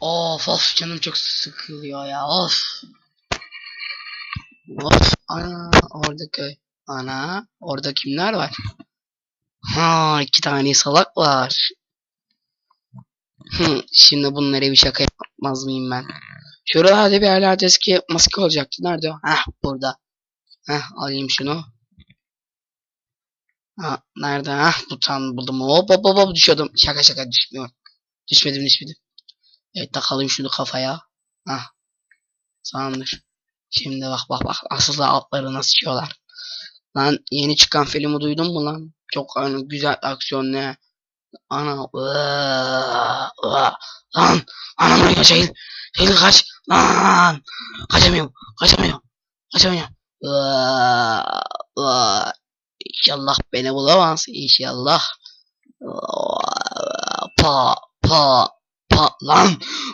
Of of canım çok sıkılıyor ya of. Of ana orada köy. Ana orada kimler var? Ha iki tane salak var. Hı, şimdi bunlara bir şaka yapmaz mıyım ben? Şuralarda bir yerlerde eski maske olacaktı. Nerede o? Heh burada. Heh alayım şunu. Ha, nerede? Heh bu tam buldum. Hop hop hop düşüyordum. Şaka şaka düşmüyorum. Düşmedim düşmedim. Evet takalım şunu kafaya. Hah. Tamamdır. Şimdi bak bak bak. Asıl altları nasıl çıkıyorlar. Lan yeni çıkan filmi duydun mu lan? Çok hani, güzel aksiyon ne? Ana. Vaa. Lan. Anam buraya. Eğil. Eğil kaç. Lan. Kaçamıyorum. Kaçamıyorum. Kaçamıyorum. İnşallah beni bulamaz. İnşallah. Pa pa lan.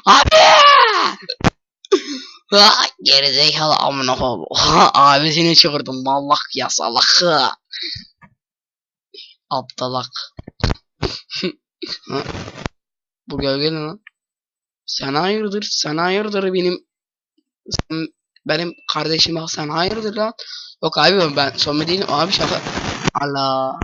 Abi. Ah, Gerizekalı amına koyayım. Abi seni çığırdım. Mallak ya salak. Aptalak. Bu gölge ne lan? Sen hayırdır? Sen hayırdır benim sen, benim kardeşim bak sen hayırdır lan? Yok abi ben, ben değilim abi şaka. Allah.